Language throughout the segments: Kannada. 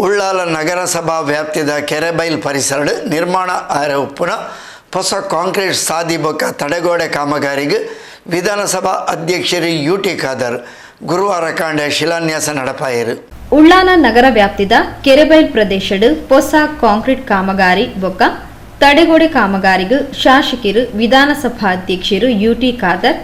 ಉಳ್ಳಾಲ ನಗರಸಭಾ ವ್ಯಾಪ್ತಿದ ಕೆರೆಬೈಲ್ ಪರಿಸರ ನಿರ್ಮಾಣ ಆರೋಪನ ಹೊಸ ಕಾಂಕ್ರೀಟ್ ಸಾದಿ ಬೊಕ್ಕ ತಡೆಗೋಡೆ ಕಾಮಗಾರಿಗೆ ವಿಧಾನಸಭಾ ಅಧ್ಯಕ್ಷರು ಯು ಟಿ ಖಾದರ್ ಗುರುವಾರ ಕಾಂಡೆ ಶಿಲಾನ್ಯಾಸ ನಡಪಾಯರು. ಉಳ್ಳಾಲ ನಗರ ವ್ಯಾಪ್ತಿದ ಕೆರೆಬೈಲ್ ಪ್ರದೇಶಡ್ ಹೊಸ ಕಾಂಕ್ರೀಟ್ ಕಾಮಗಾರಿ ಬೊಕ್ಕ ತಡೆಗೋಡೆ ಕಾಮಗಾರಿಗೂ ಶಾಸಕರು ವಿಧಾನಸಭಾ ಅಧ್ಯಕ್ಷರು ಯುಟಿ ಖಾದರ್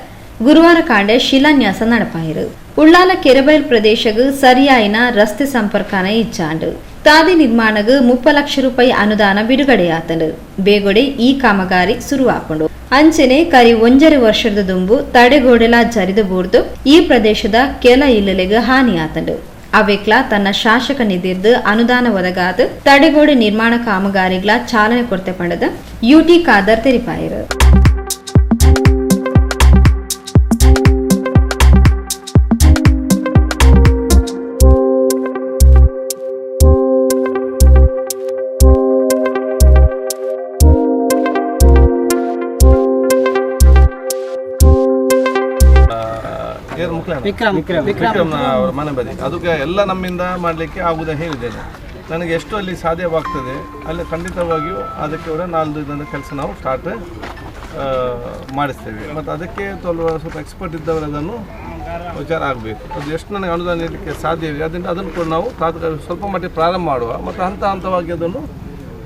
ಗುರುವಾರ ಕಾಂಡೆ ಶಿಲಾನ್ಯಾಸ ನಡಪಾಯಿರು. ಉಳ್ಳಾಲ ಕೆರೆಬೈಲ್ ಪ್ರದೇಶಗ್ ಸರಿಯಾಯಿನ ರಸ್ತೆ ಸಂಪರ್ಕನ ಇಚ್ಚಾಂಡು. ತಾದಿ ನಿರ್ಮಾಣಗ್ ಮುಪ್ಪ ಲಕ್ಷ ರೂಪಾಯಿ ಅನುದಾನ ಬಿಡುಗಡೆಯಾತಂಡು. ಬೇಗೊಡೆ ಈ ಕಾಮಗಾರಿ ಶುರುವಾಕೊಂಡು ಅಂಚನೆ ಕರಿ ಒಂಜರೆ ವರ್ಷದ ದುಂಬು ತಡೆಗೋಡೆಲ ಜರಿದು ಬೂರ್ದು ಈ ಪ್ರದೇಶದ ಕೆಲ ಇಲ್ಲಲೆಗೆ ಹಾನಿಯಾತಂಡು. ಅವೆಕ್ಲ ತನ್ನ ಶಾಸಕ ನಿಧಿರ್ದು ಅನುದಾನ ಒದಗಾದ ತಡೆಗೋಡೆ ನಿರ್ಮಾಣ ಕಾಮಗಾರಿಗಳ ಚಾಲನೆ ಕೊರತೆ ಪಡೆದ ಯುಟಿ ಖಾದರ್ ತೆರಿಪಾಯಿರು. ವಿಕ್ರಮ್ ಅವರ ಮನೆ ಬದಿ. ಅದಕ್ಕೆ ಎಲ್ಲ ನಮ್ಮಿಂದ ಮಾಡಲಿಕ್ಕೆ ಆಗುದ ಹೇಳಿದ್ದೇನೆ. ನನಗೆ ಎಷ್ಟು ಅಲ್ಲಿ ಸಾಧ್ಯವಾಗ್ತದೆ ಅಲ್ಲಿ ಖಂಡಿತವಾಗಿಯೂ ಅದಕ್ಕೆ ಕೂಡ ನಾಲ್ದು ಇದನ್ನು ಕೆಲಸ ನಾವು ಸ್ಟಾರ್ಟ್ ಮಾಡಿಸ್ತೇವೆ. ಮತ್ತು ಅದಕ್ಕೆ ಸ್ವಲ್ಪ ಸ್ವಲ್ಪ ಎಕ್ಸ್ಪರ್ಟ್ ಇದ್ದವರು ಅದನ್ನು ವಿಚಾರ ಆಗಬೇಕು. ಅದು ಎಷ್ಟು ನನಗೆ ಅನುದಾನ ನೀಡಲಿಕ್ಕೆ ಸಾಧ್ಯವಿದೆ ಅದರಿಂದ ಅದನ್ನು ಕೂಡ ನಾವು ತಾತ್ಕಾಲಿಕ ಸ್ವಲ್ಪ ಮಟ್ಟಿಗೆ ಪ್ರಾರಂಭ ಮಾಡುವ. ಮತ್ತು ಹಂತ ಹಂತವಾಗಿ ಅದನ್ನು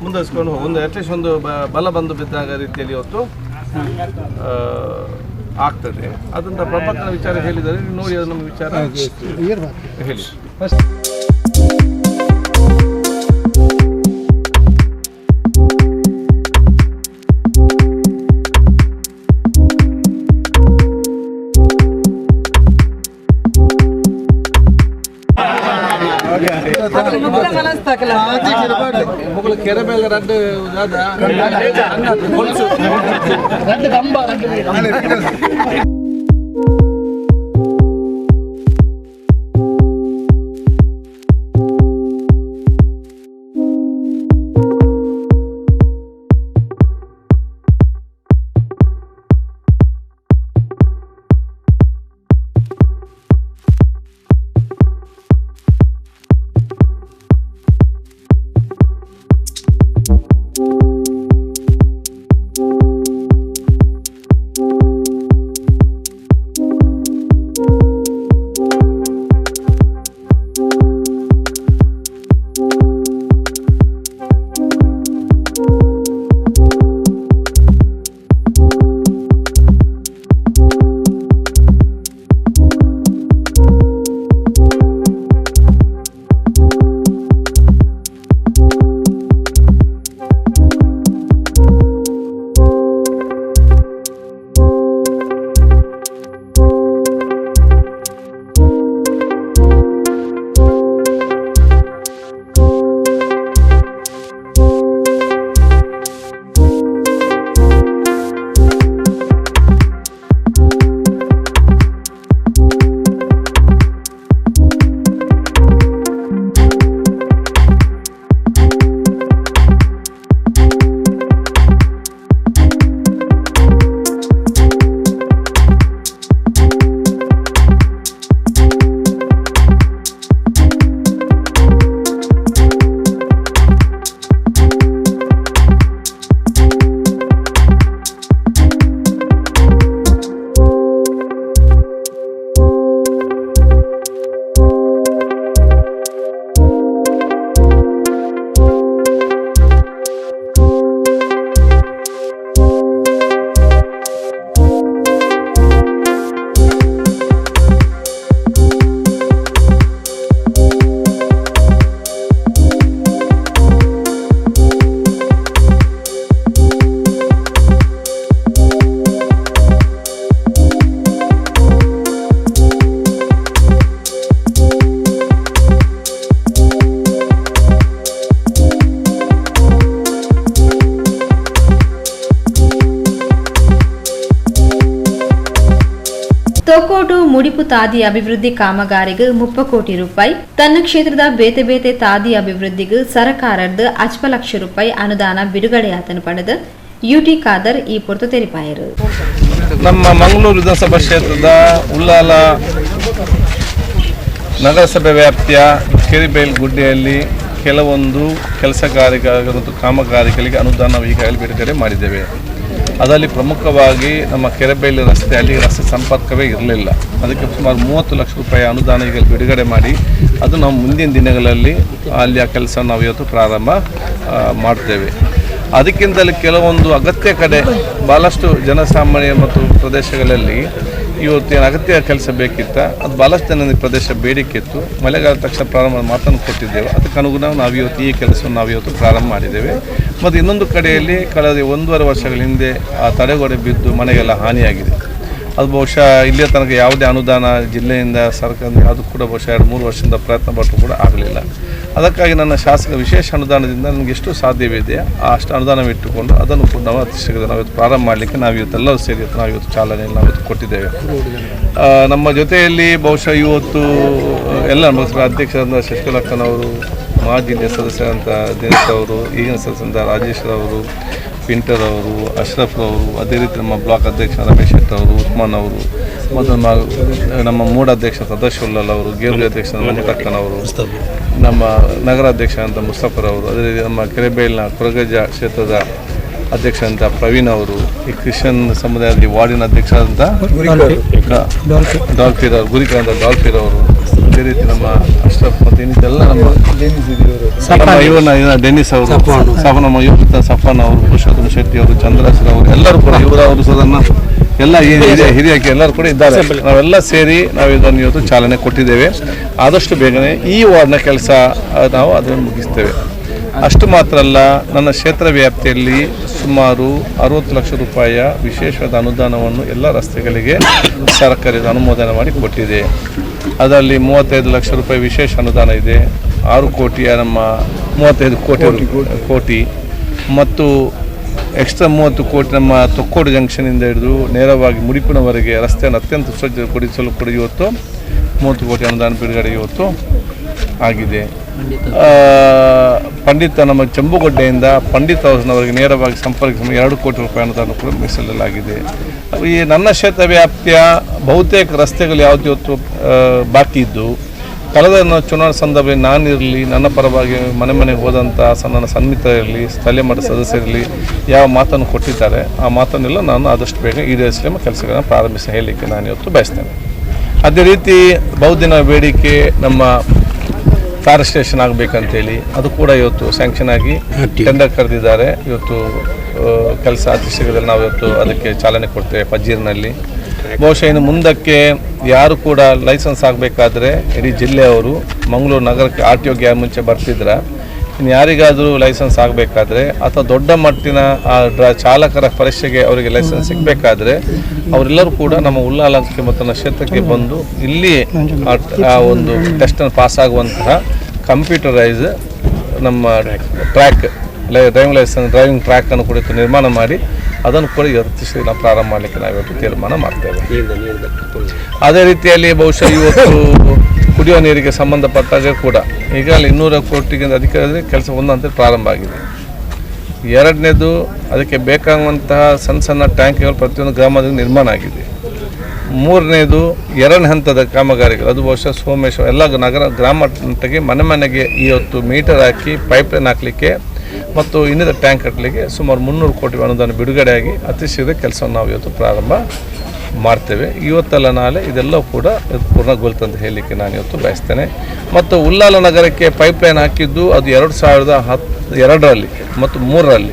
ಮುಂದುವರಿಸ್ಕೊಂಡು ಹೋಗುವ. ಒಂದು ಅಟ್ಲೀಸ್ಟ್ ಒಂದು ಬಲ ಬಂದು ಬಿದ್ದಾಗ ರೀತಿಯಲ್ಲಿ ಇವತ್ತು ಆಗ್ತದೆ. ಅದಂತ ಪ್ರಭಾಕರ ವಿಚಾರ ಹೇಳಿದರೆ ನೀವು ನೋಡಿ ಅದು ನಮ್ಮ ವಿಚಾರ. ಹೇಳಿ. ಕೆರೆ ಮೇಲೆ ರಡ್ಡು ಜಾದ ಮುಡಿಪು ತಾದಿ ಅಭಿವೃದ್ಧಿ ಕಾಮಗಾರಿಗೆ ಮುಪ್ಪ ಕೋಟಿ ರೂಪಾಯಿ, ತನ್ನ ಕ್ಷೇತ್ರದ ಬೇತೆ ಬೇತೆ ತಾದಿ ಅಭಿವೃದ್ಧಿಗೆ ಸರಕಾರದ ಅಚ್ಪ ಲಕ್ಷ ರೂಪಾಯಿ ಅನುದಾನ ಬಿಡುಗಡೆಯಾತನು ಪಡೆದ ಯುಟಿ ಖಾದರ್ ಈ ಪೊರ್ತು ತೆರಿಪಾಯರು. ನಮ್ಮ ಮಂಗಳೂರು ವಿಧಾನಸಭಾ ಕ್ಷೇತ್ರದ ಉಲ್ಲಾಲ ನಗರಸಭೆ ವ್ಯಾಪ್ತಿಯ ಕೆರಿಬೇಲ್ ಗುಡ್ಡೆಯಲ್ಲಿ ಕೆಲವೊಂದು ಕೆಲಸ ಕಾಮಗಾರಿಗಳಿಗೆ ಅನುದಾನ ಈಗಾಗಲೇ ಬಿಡುಗಡೆ ಮಾಡಿದ್ದೇವೆ. ಅದರಲ್ಲಿ ಪ್ರಮುಖವಾಗಿ ನಮ್ಮ ಕೆರೆಬೇಲಿ ರಸ್ತೆ, ಅಲ್ಲಿ ರಸ್ತೆ ಸಂಪರ್ಕವೇ ಇರಲಿಲ್ಲ. ಅದಕ್ಕೆ ಸುಮಾರು ಮೂವತ್ತು ಲಕ್ಷ ರೂಪಾಯಿ ಅನುದಾನ ಈಗ ಬಿಡುಗಡೆ ಮಾಡಿ, ಅದು ನಾವು ಮುಂದಿನ ದಿನಗಳಲ್ಲಿ ಅಲ್ಲಿ ಆ ಕೆಲಸ ನಾವು ಇವತ್ತು ಪ್ರಾರಂಭ ಮಾಡ್ತೇವೆ. ಅದಕ್ಕಿಂತಲೂ ಕೆಲವೊಂದು ಅಗತ್ಯ ಕಡೆ ಭಾಳಷ್ಟು ಜನಸಾಮಾನ್ಯ ಮತ್ತು ಪ್ರದೇಶಗಳಲ್ಲಿ ಇವತ್ತೇನು ಅಗತ್ಯ ಕೆಲಸ ಬೇಕಿತ್ತ? ಅದು ಭಾಳಷ್ಟು ಜನ ಪ್ರದೇಶ ಬೇಡಿಕೆ ಇತ್ತು. ಮಳೆಗಾಲ ತಕ್ಷಣ ಪ್ರಾರಂಭ ಮಾತನ್ನು ಕೊಟ್ಟಿದ್ದೇವೆ. ಅದಕ್ಕೆ ಅನುಗುಣ ನಾವು ಇವತ್ತು ಈ ಕೆಲಸವನ್ನು ನಾವು ಇವತ್ತು ಪ್ರಾರಂಭ ಮಾಡಿದ್ದೇವೆ. ಮತ್ತು ಇನ್ನೊಂದು ಕಡೆಯಲ್ಲಿ ಕಳೆದ ಒಂದೂವರೆ ವರ್ಷಗಳ ಹಿಂದೆ ಆ ತಡೆಗೋಡೆ ಬಿದ್ದು ಮನೆಗೆಲ್ಲ ಹಾನಿಯಾಗಿದೆ. ಅದು ಬಹುಶಃ ಇಲ್ಲಿಯ ತನಕ ಯಾವುದೇ ಅನುದಾನ ಜಿಲ್ಲೆಯಿಂದ ಸರ್ಕಾರದಿಂದ ಯಾವುದು ಕೂಡ ಬಹುಶಃ ಎರಡು ಮೂರು ವರ್ಷದಿಂದ ಪ್ರಯತ್ನ ಪಟ್ಟರು ಕೂಡ ಆಗಲಿಲ್ಲ. ಅದಕ್ಕಾಗಿ ನನ್ನ ಶಾಸಕ ವಿಶೇಷ ಅನುದಾನದಿಂದ ನನಗೆ ಎಷ್ಟು ಸಾಧ್ಯವಿದೆ ಆ ಅಷ್ಟು ಅನುದಾನ ಇಟ್ಟುಕೊಂಡು ಅದನ್ನು ಕೂಡ ನಾವು ಅತಿ ನಾವು ಇವತ್ತು ಪ್ರಾರಂಭ ಮಾಡಲಿಕ್ಕೆ ನಾವು ಇವತ್ತೆಲ್ಲರೂ ಸೇರಿ ನಾವು ಇವತ್ತು ಚಾಲನೆಯನ್ನು ನಾವು ಕೊಟ್ಟಿದ್ದೇವೆ. ನಮ್ಮ ಜೊತೆಯಲ್ಲಿ ಬಹುಶಃ ಇವತ್ತು ಎಲ್ಲ ಅಧ್ಯಕ್ಷರಾದ ಶಶಿಕಲಕ್ಕನವರು, ಮಾಜಿ ಸದಸ್ಯರಂತ ದಿನೇಶ್ ಅವರು, ಈಗಿನ ಸದಸ್ಯರಂತ ರಾಜೇಶ್ ಅವರು ಪಿಂಟರ್ ಅವರು ಅಶ್ರಫ್ ಅವರು ಅದೇ ರೀತಿ ನಮ್ಮ ಬ್ಲಾಕ್ ಅಧ್ಯಕ್ಷ ರಮೇಶ್ ಶೆಟ್ಟಿ ಅವರು ಉಸ್ಮಾನ್ ಅವರು ಮತ್ತು ನಮ್ಮ ನಮ್ಮ ಮೂಡ ಅಧ್ಯಕ್ಷ ಸದಾಶಿವಲ್ಲಲ್ ಅವರು ಗೇರ್ವಿ ಅಧ್ಯಕ್ಷ ಮಮತಕ್ಕನವರು ನಮ್ಮ ನಗರಾಧ್ಯಕ್ಷ ಅಂತ ಮುಸ್ತಫರ್ ಅವರು ಅದೇ ರೀತಿ ನಮ್ಮ ಕೆರೆಬೇಲ್ನ ಕೊರಗಜ್ಜ ಕ್ಷೇತ್ರದ ಅಧ್ಯಕ್ಷ ಅಂತ ಪ್ರವೀಣ್ ಅವರು ಈ ಕ್ರಿಶ್ಚಿಯನ್ ಸಮುದಾಯದಲ್ಲಿ ವಾರ್ಡಿನ ಅಧ್ಯಕ್ಷ ಅಂತ ಡಾಲ್ಫಿರ್ ಅವರು ಗುರಿಕಾಂತ ಡಾಲ್ಫಿರ್ ಅವರು ಅದೇ ರೀತಿ ನಮ್ಮ ಅಶ್ರಫ್ ಮತ್ತು ಇನ್ನಿದ್ದೆಲ್ಲ ನಮ್ಮ ನಮ್ಮ ಇವನ ಇವನ ಡೆನ್ನಿಸ್ ಅವರು. ಸಫ ನಮ್ಮ ಯುವಕ ಸಫಾನ್ ಅವರು ಪುರುಷೋತ್ತಮ ಶೆಟ್ಟಿ ಅವರು ಚಂದ್ರಾಸರ್ ಅವರು ಎಲ್ಲರೂ ಕೂಡ ಇವರ ಅವರು ಸದನ ಎಲ್ಲ ಹಿರಿಯಕ್ಕೆ ಎಲ್ಲರೂ ಕೂಡ ಇದ್ದಾರೆ. ನಾವೆಲ್ಲ ಸೇರಿ ನಾವು ಇದನ್ನು ಇವತ್ತು ಚಾಲನೆ ಕೊಟ್ಟಿದ್ದೇವೆ. ಆದಷ್ಟು ಬೇಗನೆ ಈ ವಾರ್ಡ್ನ ಕೆಲಸ ನಾವು ಅದನ್ನು ಮುಗಿಸ್ತೇವೆ. ಅಷ್ಟು ಮಾತ್ರ ಅಲ್ಲ ನನ್ನ ಕ್ಷೇತ್ರ ವ್ಯಾಪ್ತಿಯಲ್ಲಿ ಸುಮಾರು ಅರವತ್ತು ಲಕ್ಷ ರೂಪಾಯಿಯ ವಿಶೇಷವಾದ ಅನುದಾನವನ್ನು ಎಲ್ಲ ರಸ್ತೆಗಳಿಗೆ ಸರ್ಕಾರದ ಅನುಮೋದನೆ ಮಾಡಿ ಕೊಟ್ಟಿದೆ. ಅದರಲ್ಲಿ ಮೂವತ್ತೈದು ಲಕ್ಷ ರೂಪಾಯಿ ವಿಶೇಷ ಅನುದಾನ ಇದೆ. ಆರು ಕೋಟಿಯ ನಮ್ಮ ಮೂವತ್ತೈದು ಕೋಟಿ ಕೋಟಿ ಮತ್ತು ಎಕ್ಸ್ಟ್ರಾ ಮೂವತ್ತು ಕೋಟಿ ನಮ್ಮ ತೊಕ್ಕೋಡು ಜಂಕ್ಷನಿಂದ ಹಿಡಿದು ನೇರವಾಗಿ ಮುಡಿಪಿನವರೆಗೆ ರಸ್ತೆಯನ್ನು ಅತ್ಯಂತ ಸ್ವಚ್ಛಗೊಳಿಸಲು ಕೂಡ ಇವತ್ತು ಮೂವತ್ತು ಕೋಟಿ ಅನುದಾನ ಬಿಡುಗಡೆ ಇವತ್ತು. ಆಗಿದೆ. ಪಂಡಿತ. ನಮ್ಮ ಚೆಂಬುಗಡ್ಡೆಯಿಂದ ಪಂಡಿತ್ ಹೌಸ್ನವರಿಗೆ ನೇರವಾಗಿ ಸಂಪರ್ಕಿಸಿ ಎರಡು ಕೋಟಿ ರೂಪಾಯಿ ಅನುದಾನ ಕೂಡ ಮೀಸಲಿಡಲಾಗಿದೆ. ಈ ನನ್ನ ಕ್ಷೇತ್ರ ವ್ಯಾಪ್ತಿಯ ಬಹುತೇಕ ರಸ್ತೆಗಳು ಯಾವುದು ಇವತ್ತು ಬಾಕಿ ಇದ್ದು ಕಳೆದ ಚುನಾವಣಾ ಸಂದರ್ಭದಲ್ಲಿ ನಾನಿರಲಿ ನನ್ನ ಪರವಾಗಿ ಮನೆ ಮನೆಗೆ ಹೋದಂಥ ನನ್ನ ಇರಲಿ ಸ್ಥಳೀಯ ಮಟ್ಟ ಸದಸ್ಯರಿರಲಿ ಯಾವ ಮಾತನ್ನು ಕೊಟ್ಟಿದ್ದಾರೆ ಆ ಮಾತನ್ನೆಲ್ಲ ನಾನು ಆದಷ್ಟು ಬೇಗ ಈಡೇರಿಸಲಿ ಕೆಲಸಗಳನ್ನು ಪ್ರಾರಂಭಿಸಿ ಹೇಳಲಿಕ್ಕೆ ನಾನು ಇವತ್ತು ಬಯಸ್ತೇನೆ. ಅದೇ ರೀತಿ ಬಹುದಿನ ಬೇಡಿಕೆ ನಮ್ಮ ಫಾರ್ ಸ್ಟೇಷನ್ ಆಗಬೇಕಂತೇಳಿ. ಅದು ಕೂಡ ಇವತ್ತು ಸ್ಯಾಂಕ್ಷನ್ ಆಗಿ ಟೆಂಡರ್ ಕರೆದಿದ್ದಾರೆ. ಇವತ್ತು ಕೆಲಸ ಅತಿ ನಾವು ಇವತ್ತು ಅದಕ್ಕೆ ಚಾಲನೆ ಕೊಡ್ತೇವೆ ಪಜೀರ್ನಲ್ಲಿ. ಬಹುಶಃ ಇನ್ನು ಮುಂದಕ್ಕೆ ಯಾರು ಕೂಡ ಲೈಸೆನ್ಸ್ ಆಗಬೇಕಾದ್ರೆ ಇಡೀ ಜಿಲ್ಲೆಯವರು ಮಂಗಳೂರು ನಗರಕ್ಕೆ ಆರ್ ಟಿ ಯಾರು ಮುಂಚೆ ಬರ್ತಿದ್ರ. ಇನ್ನು ಯಾರಿಗಾದರೂ ಲೈಸೆನ್ಸ್ ಆಗಬೇಕಾದ್ರೆ ಅಥವಾ ದೊಡ್ಡ ಮಟ್ಟಿನ ಆ ಡ್ರ ಚಾಲಕರ ಪರೀಕ್ಷೆಗೆ ಅವರಿಗೆ ಲೈಸೆನ್ಸ್ ಸಿಗಬೇಕಾದ್ರೆ ಅವರೆಲ್ಲರೂ ಕೂಡ ನಮ್ಮ ಉಲ್ಲಾಲಕ್ಕೆ ಮತ್ತು ನಮ್ಮ ಕ್ಷೇತ್ರಕ್ಕೆ ಬಂದು ಇಲ್ಲಿ ಆ ಒಂದು ಟೆಸ್ಟನ್ನು ಪಾಸ್ ಆಗುವಂತಹ ಕಂಪ್ಯೂಟರೈಸ್ ನಮ್ಮ ಟ್ರ್ಯಾಕ್ ಲೈ ಡ್ರೈವಿಂಗ್ ಲೈಸೆನ್ಸ್ ಡ್ರೈವಿಂಗ್ ಟ್ರ್ಯಾಕನ್ನು ಕೂಡ ನಿರ್ಮಾಣ ಮಾಡಿ ಅದನ್ನು ಕೂಡ ಇವತ್ತು ನಾವು ಪ್ರಾರಂಭ ಮಾಡಲಿಕ್ಕೆ ನಾವು ಇವತ್ತು ತೀರ್ಮಾನ ಮಾಡ್ತೇವೆ. ಅದೇ ರೀತಿಯಲ್ಲಿ ಬಹುಶಃ ಇವತ್ತು ಕುಡಿಯುವ ನೀರಿಗೆ ಸಂಬಂಧಪಟ್ಟಾಗ ಕೂಡ. ಈಗಾಗಲೇ ಇನ್ನೂರ ಕೋಟಿಗಿಂತ ಅಧಿಕ ಕೆಲಸ ಒಂದು ಹಂತ ಪ್ರಾರಂಭ ಆಗಿದೆ. ಎರಡನೇದು ಅದಕ್ಕೆ ಬೇಕಾಗುವಂತಹ ಸಣ್ಣ ಸಣ್ಣ ಟ್ಯಾಂಕ್ಗಳು ಪ್ರತಿಯೊಂದು ಗ್ರಾಮದಲ್ಲಿ ನಿರ್ಮಾಣ ಆಗಿದೆ. ಮೂರನೇದು ಎರಡನೇ ಹಂತದ ಕಾಮಗಾರಿಗಳು. ಅದು ಬಹುಶಃ ಸೋಮೇಶ್ವರ, ಎಲ್ಲ ನಗರ ಗ್ರಾಮ ಮಟ್ಟಿಗೆ ಮನೆ ಮನೆಗೆ ಇವತ್ತು ಮೀಟರ್ ಹಾಕಿ ಪೈಪ್ಲೈನ್ ಹಾಕಲಿಕ್ಕೆ ಮತ್ತು ಇನ್ನಿತರ ಟ್ಯಾಂಕ್ ಕಟ್ಟಲಿಕ್ಕೆ ಸುಮಾರು ಮುನ್ನೂರು ಕೋಟಿ ಅನುದಾನ ಬಿಡುಗಡೆಯಾಗಿ ಅತಿ ಶೀಘ್ರ ಕೆಲಸವನ್ನು ನಾವು ಇವತ್ತು ಪ್ರಾರಂಭ ಮಾಡ್ತೇವೆ. ಇವತ್ತಲ್ಲ ನಾಳೆ ಇದೆಲ್ಲ ಕೂಡ ಇದು ಪೂರ್ಣಗೊಳ್ತು ಅಂತ ಹೇಳಲಿಕ್ಕೆ ನಾನು ಇವತ್ತು ಬಯಸ್ತೇನೆ. ಮತ್ತು ಉಲ್ಲಾಲ ನಗರಕ್ಕೆ ಪೈಪ್ಲೈನ್ ಹಾಕಿದ್ದು ಅದು ಎರಡು ಸಾವಿರದ ಹತ್ತು ಎರಡರಲ್ಲಿ ಮತ್ತು ಮೂರರಲ್ಲಿ.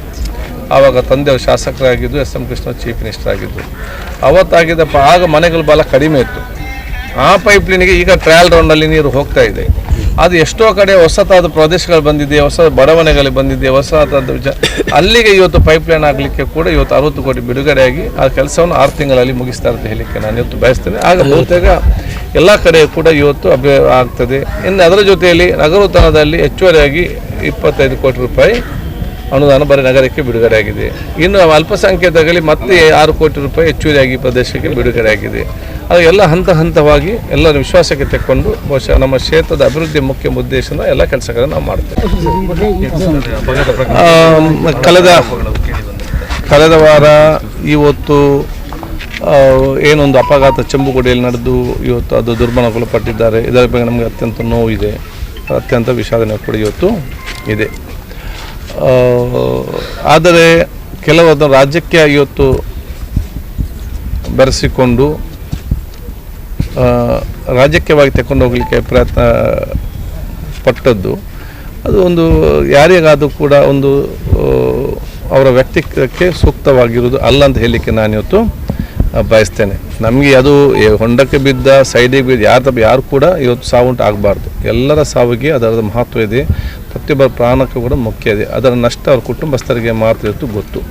ಆವಾಗ ತಂದೆಯವರು ಶಾಸಕರಾಗಿದ್ದು, S M Krishna chief minister ಆಗಿದ್ದು. ಅವತ್ತಾಗಿದ್ದ ಪ, ಆಗ ಮನೆಗಳು ಭಾಳ ಕಡಿಮೆ ಇತ್ತು. ಆ ಪೈಪ್ಲೈನಿಗೆ ಈಗ ಟ್ರಯಲ್ ರೌಂಡಲ್ಲಿ ನೀರು ಹೋಗ್ತಾ ಇದೆ. ಅದು ಎಷ್ಟೋ ಕಡೆ ಹೊಸತಾದ ಪ್ರದೇಶಗಳು ಬಂದಿದೆ ಹೊಸ ಬಡಾವಣೆಗಳಿಗೆ ಬಂದಿದೆ ಹೊಸತಾದ ಅಲ್ಲಿಗೆ ಇವತ್ತು ಪೈಪ್ಲೈನ್ ಆಗಲಿಕ್ಕೆ ಕೂಡ ಇವತ್ತು ಅರವತ್ತು ಕೋಟಿ ಬಿಡುಗಡೆಯಾಗಿ ಆ ಕೆಲಸವನ್ನು ಆರು ತಿಂಗಳಲ್ಲಿ ಮುಗಿಸ್ತಾ ಅಂತ ಹೇಳಲಿಕ್ಕೆ ನಾನು ಇವತ್ತು ಬಯಸ್ತೇನೆ. ಆಗ ಬಹುತೇಕ ಎಲ್ಲ ಕಡೆ ಕೂಡ ಇವತ್ತು ಅಭ್ಯ ಆಗ್ತದೆ. ಇನ್ನು ಅದರ ಜೊತೆಯಲ್ಲಿ ನಗರೋತ್ಥಾನದಲ್ಲಿ ಹೆಚ್ಚುವರಿಯಾಗಿ ಇಪ್ಪತ್ತೈದು ಕೋಟಿ ರೂಪಾಯಿ ಅನುದಾನ ಬರೀ ನಗರಕ್ಕೆ ಬಿಡುಗಡೆಯಾಗಿದೆ. ಇನ್ನು ಅಲ್ಪಸಂಖ್ಯಾತರಲ್ಲಿ ಮತ್ತೆ ಆರು ಕೋಟಿ ರೂಪಾಯಿ ಹೆಚ್ಚುವರಿಯಾಗಿ ಪ್ರದೇಶಕ್ಕೆ ಬಿಡುಗಡೆಯಾಗಿದೆ. ಅದು ಎಲ್ಲ ಹಂತ ಹಂತವಾಗಿ ಎಲ್ಲರ ವಿಶ್ವಾಸಕ್ಕೆ ತೆಕ್ಕೊಂಡು ಬಹುಶಃ ನಮ್ಮ ಕ್ಷೇತ್ರದ ಅಭಿವೃದ್ಧಿ ಮುಖ್ಯ ಉದ್ದೇಶದಿಂದ ಎಲ್ಲ ಕೆಲಸಗಳನ್ನು ನಾವು ಮಾಡ್ತೇವೆ. ಕಳೆದ ಕಳೆದ ವಾರ ಇವತ್ತು ಏನೊಂದು ಅಪಘಾತ ಚೆಂಬುಗುಡಿಯಲ್ಲಿ ನಡೆದು ಇವತ್ತು ಅದು ದುರ್ಮರಣಗೊಳಪಟ್ಟಿದ್ದಾರೆ ಇದರ ಬಗ್ಗೆ ನಮಗೆ ಅತ್ಯಂತ ನೋವಿದೆ. ಅತ್ಯಂತ ವಿಷಾದನೆ ಕೂಡ ಇವತ್ತು ಇದೆ. ಆದರೆ ಕೆಲವೊಂದು ರಾಜ್ಯಕ್ಕೆ ಇವತ್ತು ಬೆರೆಸಿಕೊಂಡು ರಾಜಕೀಯವಾಗಿ ತಗೊಂಡು ಹೋಗಲಿಕ್ಕೆ ಪ್ರಯತ್ನ ಪಟ್ಟದ್ದು. ಅದು ಒಂದು ಯಾರಿಗಾದರೂ ಕೂಡ ಒಂದು ಅವರ ವ್ಯಕ್ತಿತ್ವಕ್ಕೆ ಸೂಕ್ತವಾಗಿರುವುದು ಅಲ್ಲ ಅಂತ ಹೇಳಲಿಕ್ಕೆ ನಾನು ಇವತ್ತು ಬಯಸ್ತೇನೆ. ನಮಗೆ ಅದು ಹೊಂಡಕ್ಕೆ ಬಿದ್ದ, ಸೈಡಿಗೆ ಬಿದ್ದ, ಯಾರ ಯಾರು ಕೂಡ ಇವತ್ತು ಸಾವುಂಟು ಆಗಬಾರ್ದು. ಎಲ್ಲರ ಸಾವಿಗೆ ಅದರ ಮಹತ್ವ ಇದೆ. ಪ್ರತಿಯೊಬ್ಬರ ಪ್ರಾಣಕ್ಕೂ ಕೂಡ ಮುಖ್ಯ ಇದೆ. ಅದರ ನಷ್ಟ ಅವ್ರ ಕುಟುಂಬಸ್ಥರಿಗೆ ಮಾತ್ರ ಇವತ್ತು ಗೊತ್ತು.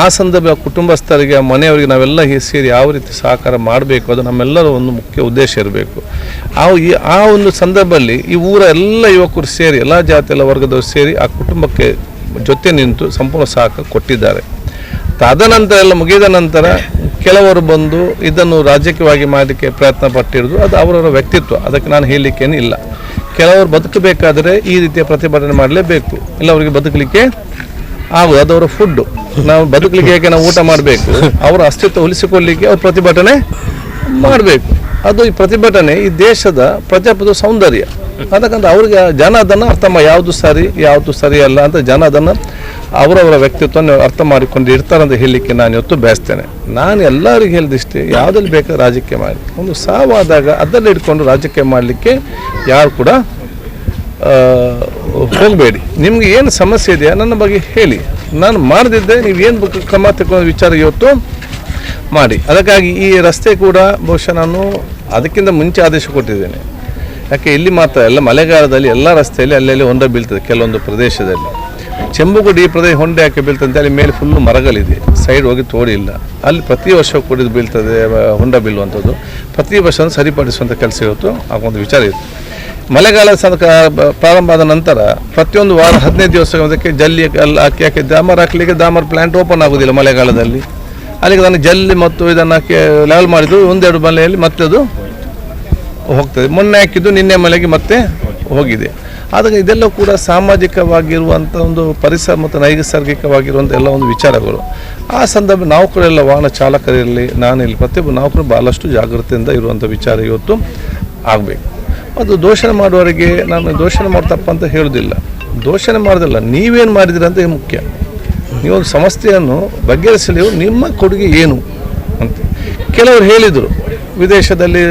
ಆ ಸಂದರ್ಭ ಕುಟುಂಬಸ್ಥರಿಗೆ, ಮನೆಯವರಿಗೆ ನಾವೆಲ್ಲ ಸೇರಿ ಯಾವ ರೀತಿ ಸಹಕಾರ ಮಾಡಬೇಕು, ಅದು ನಮ್ಮೆಲ್ಲರ ಒಂದು ಮುಖ್ಯ ಉದ್ದೇಶ ಇರಬೇಕು. ಆ ಈ, ಆ ಒಂದು ಸಂದರ್ಭದಲ್ಲಿ ಈ ಊರ ಎಲ್ಲ ಯುವಕರು ಸೇರಿ, ಎಲ್ಲ ಜಾತಿ, ಎಲ್ಲ ವರ್ಗದವರು ಸೇರಿ ಆ ಕುಟುಂಬಕ್ಕೆ ಜೊತೆ ನಿಂತು ಸಂಪೂರ್ಣ ಸಹಕಾರ ಕೊಟ್ಟಿದ್ದಾರೆ. ತದನಂತರ ಎಲ್ಲ ಮುಗಿದ ನಂತರ ಕೆಲವರು ಬಂದು ಇದನ್ನು ರಾಜಕೀಯವಾಗಿ ಮಾಡಲಿಕ್ಕೆ ಪ್ರಯತ್ನ ಪಟ್ಟಿರೋದು ಅದು ಅವರವರ ವ್ಯಕ್ತಿತ್ವ, ಅದಕ್ಕೆ ನಾನು ಹೇಳಲಿಕ್ಕೇನು ಇಲ್ಲ ಕೆಲವರು ಬದುಕಬೇಕಾದರೆ ಈ ರೀತಿಯ ಪ್ರತಿಭಟನೆ ಮಾಡಲೇಬೇಕು. ಇಲ್ಲ, ಅವರಿಗೆ ಬದುಕಲಿಕ್ಕೆ ಆಗುದು ಅದವರ ಫುಡ್ಡು ನಾವು ಬದುಕಲಿಕ್ಕೆ ಹೇಗೆ ನಾವು ಊಟ ಮಾಡಬೇಕು? ಅವರ ಅಸ್ತಿತ್ವ ಉಳಿಸಿಕೊಳ್ಳಲಿಕ್ಕೆ ಅವ್ರು ಪ್ರತಿಭಟನೆ ಮಾಡಬೇಕು. ಅದು ಈ ಪ್ರತಿಭಟನೆ ಈ ದೇಶದ ಪ್ರಜಾಪ್ರಭುತ್ವ ಸೌಂದರ್ಯ. ಅದಕ್ಕಂತ ಅವ್ರಿಗೆ ಜನ ಅದನ್ನು ಅರ್ಥ ಯಾವುದು ಸರಿ ಯಾವುದು ಸರಿ ಅಲ್ಲ ಅಂತ ಜನ ಅದನ್ನು ಅವರವರ ವ್ಯಕ್ತಿತ್ವವನ್ನು ಅರ್ಥ ಮಾಡಿಕೊಂಡು ಇರ್ತಾರೆ ಅಂತ ಹೇಳಲಿಕ್ಕೆ ನಾನು ಇವತ್ತು ಬಯಸ್ತೇನೆ. ನಾನು ಎಲ್ಲರಿಗೂ ಹೇಳಿದಿಷ್ಟೇ ಯಾವುದಲ್ಲಿ ಬೇಕಾದ್ರೆ ರಾಜಕೀಯ ಮಾಡಿ. ಒಂದು ಸಾವಾದಾಗ ಅದರಲ್ಲಿ ಇಟ್ಕೊಂಡು ರಾಜಕೀಯ ಮಾಡಲಿಕ್ಕೆ ಯಾರು ಕೂಡ ಹೋಗಬೇಡಿ ನಿಮ್ಗೆ ಏನು ಸಮಸ್ಯೆ ಇದೆಯಾ? ನನ್ನ ಬಗ್ಗೆ ಹೇಳಿ. ನಾನು ಮಾಡದಿದ್ದೆ, ನೀವು ಏನು ಕ್ರಮ ತಗೊಂಡು ವಿಚಾರ ಇವತ್ತು ಮಾಡಿ. ಅದಕ್ಕಾಗಿ ಈ ರಸ್ತೆ ಕೂಡ ಬಹುಶಃ ನಾನು ಅದಕ್ಕಿಂತ ಮುಂಚೆ ಆದೇಶ ಕೊಟ್ಟಿದ್ದೇನೆ. ಯಾಕೆ, ಇಲ್ಲಿ ಮಾತ್ರ ಎಲ್ಲ ಮಳೆಗಾಲದಲ್ಲಿ ಎಲ್ಲ ರಸ್ತೆಯಲ್ಲಿ ಅಲ್ಲಲ್ಲಿ ಹೊಂಡ ಬೀಳ್ತದೆ, ಕೆಲವೊಂದು ಪ್ರದೇಶದಲ್ಲಿ. ಚೆಂಬುಗುಡಿ ಈ ಪ್ರದೇಶ ಹೊಂಡೆ ಯಾಕೆ ಬೀಳ್ತದೆ ಅಂತ ಅಲ್ಲಿ ಮೇಲೆ ಫುಲ್ಲು ಮರಗಳಿದೆ. ಸೈಡ್ ಹೋಗಿ ತೋಡಿಲ್ಲ. ಅಲ್ಲಿ ಪ್ರತಿ ವರ್ಷ ಕುಡಿದು ಬೀಳ್ತದೆ, ಹೊಂಡ ಬೀಳುವಂಥದ್ದು. ಪ್ರತಿ ವರ್ಷ ಸರಿಪಡಿಸುವಂಥ ಕೆಲಸ ಇವತ್ತು, ಆ ಒಂದು ವಿಚಾರ ಇತ್ತು. ಮಳೆಗಾಲ ಸದಕ ಪ್ರಾರಂಭ ಆದ ನಂತರ ಪ್ರತಿಯೊಂದು ವಾರ ಹದಿನೈದು ದಿವಸ ಅದಕ್ಕೆ ಜಲ್ಲಿ ಅಲ್ಲಿ ಹಾಕಿ ಹಾಕಿ ದಾಮರ್ ಹಾಕಲಿಕ್ಕೆ ದಾಮರ್ ಪ್ಲಾಂಟ್ ಓಪನ್ ಆಗೋದಿಲ್ಲ ಮಳೆಗಾಲದಲ್ಲಿ. ಅಲ್ಲಿಗೆ ನಾನು ಜಲ್ಲಿ ಮತ್ತು ಇದನ್ನು ಹಾಕಿ ಲೆವೆಲ್ ಮಾಡಿದ್ದು ಒಂದೆರಡು ಮಲೆಯಲ್ಲಿ ಮತ್ತೆ ಅದು ಹೋಗ್ತದೆ. ಮೊನ್ನೆ ಹಾಕಿದ್ದು, ನಿನ್ನೆ ಮಳೆಗೆ ಮತ್ತೆ ಹೋಗಿದೆ. ಆದರೆ ಇದೆಲ್ಲ ಕೂಡ ಸಾಮಾಜಿಕವಾಗಿರುವಂಥ ಒಂದು ಪರಿಸರ ಮತ್ತು ನೈಸರ್ಗಿಕವಾಗಿರುವಂಥ ಎಲ್ಲ ಒಂದು ವಿಚಾರಗಳು. ಆ ಸಂದರ್ಭ ಕೂಡ ಎಲ್ಲ ವಾಹನ ಚಾಲಕರಿರಲಿ ನಾನು ಇಲ್ಲಿ ಪ್ರತಿಯೊಬ್ಬ ನಾವು ಭಾಳಷ್ಟು ಜಾಗೃತಿಯಿಂದ ಇರುವಂಥ ವಿಚಾರ ಇವತ್ತು ಆಗಬೇಕು. ಅದು ದೋಷಣೆ ಮಾಡುವವರಿಗೆ ನಾನು ದೋಷಣೆ ಮಾಡ್ತಪ್ಪ ಅಂತ ಹೇಳೋದಿಲ್ಲ. ದೋಷಣೆ ಮಾಡೋದಿಲ್ಲ, ನೀವೇನು ಮಾಡಿದಿರ ಅಂತ ಮುಖ್ಯ. ನೀವೊಂದು ಸಮಸ್ಯೆಯನ್ನು ಬಗೆಹರಿಸಲಿ, ನಿಮ್ಮ ಕೊಡುಗೆ ಏನು ಅಂತ. ಕೆಲವರು ಹೇಳಿದರು, ವಿದೇಶದಲ್ಲಿ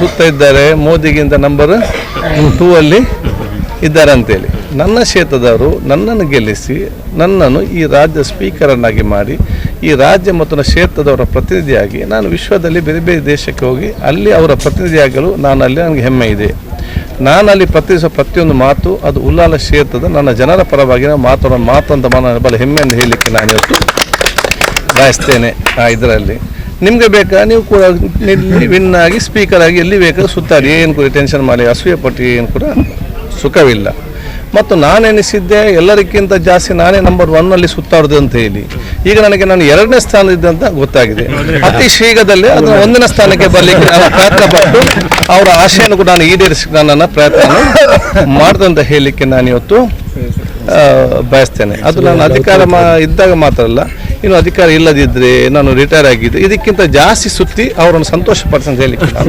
ಸುತ್ತ ಇದ್ದಾರೆ, ಮೋದಿಗಿಂತ ನಂಬರ್ ಟೂ ಅಲ್ಲಿ ಇದ್ದಾರೆ ಅಂತೇಳಿ ನನ್ನ ಕ್ಷೇತ್ರದವರು ನನ್ನನ್ನು ಗೆಲ್ಲಿಸಿ, ನನ್ನನ್ನು ಈ ರಾಜ್ಯ ಸ್ಪೀಕರನ್ನಾಗಿ ಮಾಡಿ ಈ ರಾಜ್ಯ ಮತ್ತು ನನ್ನ ಕ್ಷೇತ್ರದವರ ಪ್ರತಿನಿಧಿಯಾಗಿ ನಾನು ವಿಶ್ವದಲ್ಲಿ ಬೇರೆ ಬೇರೆ ದೇಶಕ್ಕೆ ಹೋಗಿ ಅಲ್ಲಿ ಅವರ ಪ್ರತಿನಿಧಿಯಾಗಲು ನಾನು ಅಲ್ಲಿ ನನಗೆ ಹೆಮ್ಮೆ ಇದೆ. ನಾನು ಅಲ್ಲಿ ಪ್ರತಿನಿಧಿಸುವ ಪ್ರತಿಯೊಂದು ಮಾತು ಅದು ಉಲ್ಲಾಲ ಕ್ಷೇತ್ರದ ನನ್ನ ಜನರ ಪರವಾಗಿ ಮಾತಾಡೋ ಮಾತು ಅಂತ ನಾನು ಬಲ ಹೆಮ್ಮೆಯಿಂದ ಹೇಳಲಿಕ್ಕೆ ನಾನು ಇವತ್ತು ಬಯಸ್ತೇನೆ ಆ ಇದರಲ್ಲಿ. ನಿಮಗೆ ಬೇಕಾ? ನೀವು ಕೂಡ ವಿನ್ ಆಗಿ ಸ್ಪೀಕರ್ ಆಗಿ ಎಲ್ಲಿ ಬೇಕಾದ್ರೂ ಸುತ್ತಾಡಿ. ಏನು ಕೂಡ ಟೆನ್ಷನ್ ಮಾಡಿ. ಅಸೂಯೆ ಪಟ್ಟು ಏನು ಕೂಡ ಸುಖವಿಲ್ಲ. ಮತ್ತು ನಾನೆನಿಸಿದ್ದೆ ಎಲ್ಲರಿಗಿಂತ ಜಾಸ್ತಿ ನಾನೇ ನಂಬರ್ ಒನ್ನಲ್ಲಿ ಸುತ್ತಾಡೋದು ಅಂತ ಹೇಳಿ. ಈಗ ನನಗೆ ನಾನು ಎರಡನೇ ಸ್ಥಾನದಿದ್ದೆ ಅಂತ ಗೊತ್ತಾಗಿದೆ. ಅತಿ ಶೀಘ್ರದಲ್ಲೇ ಅದನ್ನ ಒಂದನೇ ಸ್ಥಾನಕ್ಕೆ ಬರಲಿಕ್ಕೆ ನಾನು ಪ್ರಯತ್ನ ಪಟ್ಟು ಅವರ ಆಶೆಯನ್ನು ಕೂಡ ನಾನು ಈಡೇರಿಸಿ ನನ್ನ ಪ್ರಯತ್ನ ಮಾಡ್ದಂತ ಹೇಳಲಿಕ್ಕೆ ನಾನು ಇವತ್ತು ಬಯಸ್ತೇನೆ. ಅದು ನಾನು ಅಧಿಕಾರ ಮಾ, ಇದ್ದಾಗ ಮಾತ್ರ ಅಲ್ಲ, ಇನ್ನು ಅಧಿಕಾರ ಇಲ್ಲದಿದ್ರೆ ನಾನು ರಿಟೈರ್ ಆಗಿದ್ದೆ. ಇದಕ್ಕಿಂತ ಜಾಸ್ತಿ ಸುತ್ತಿ ಅವರನ್ನು ಸಂತೋಷ ಪಡಿಸಂತ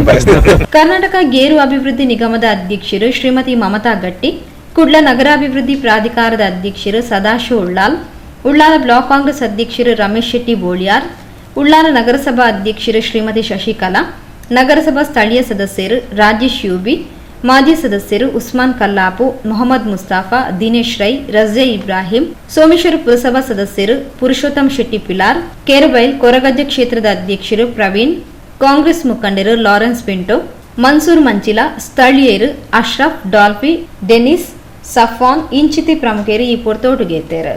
ಬಯಸ್ತೇನೆ. ಕರ್ನಾಟಕ ಗೇರು ಅಭಿವೃದ್ಧಿ ನಿಗಮದ ಅಧ್ಯಕ್ಷರು ಶ್ರೀಮತಿ ಮಮತಾ ಗಟ್ಟಿ, ಕುಡ್ಲ ನಗರಾಭಿವೃದ್ಧಿ ಪ್ರಾಧಿಕಾರದ ಅಧ್ಯಕ್ಷರು ಸದಾಶಿವ ಉಳ್ಳಾಲ್ ಉಳ್ಳಾಲ ಬ್ಲಾಕ್ ಕಾಂಗ್ರೆಸ್ ಅಧ್ಯಕ್ಷರು ರಮೇಶ್ ಶೆಟ್ಟಿ ಬೋಳಿಯಾರ್, ಉಳ್ಳಾಲ ನಗರಸಭಾ ಅಧ್ಯಕ್ಷರು ಶ್ರೀಮತಿ ಶಶಿಕಲಾ, ನಗರಸಭಾ ಸ್ಥಳೀಯ ಸದಸ್ಯರು ರಾಜೇಶ್ ಯೂಬಿ, ಮಾಜಿ ಸದಸ್ಯರು ಉಸ್ಮಾನ್ ಕಲ್ಲಾಪು, ಮೊಹಮ್ಮದ್ ಮುಸ್ತಾಫಾ, ದಿನೇಶ್ ರೈ ರಜೆ ಇಬ್ರಾಹಿಂ, ಸೋಮೇಶ್ವರ ಪುರಸಭಾ ಸದಸ್ಯರು ಪುರುಷೋತ್ತಮ್ ಶೆಟ್ಟಿ ಪಿಲಾರ್, ಕೇರಬೈಲ್ ಕೊರಗಜ್ಜ ಕ್ಷೇತ್ರದ ಅಧ್ಯಕ್ಷರು ಪ್ರವೀಣ್, ಕಾಂಗ್ರೆಸ್ ಮುಖಂಡರು ಲಾರೆನ್ಸ್ ಪಿಂಟೋ, ಮನ್ಸೂರ್ ಮಂಚಿಲ, ಸ್ಥಳೀಯರು ಅಶ್ರಫ್ ಡಾಲ್ಫಿ, ಡೆನಿಸ್ ಸಫಾನ್ ಇಂಚಿತಿ ಪ್ರಮುಖರು ಈ ಪೊರ್ತೋಟುಗೆತ್ತೇರು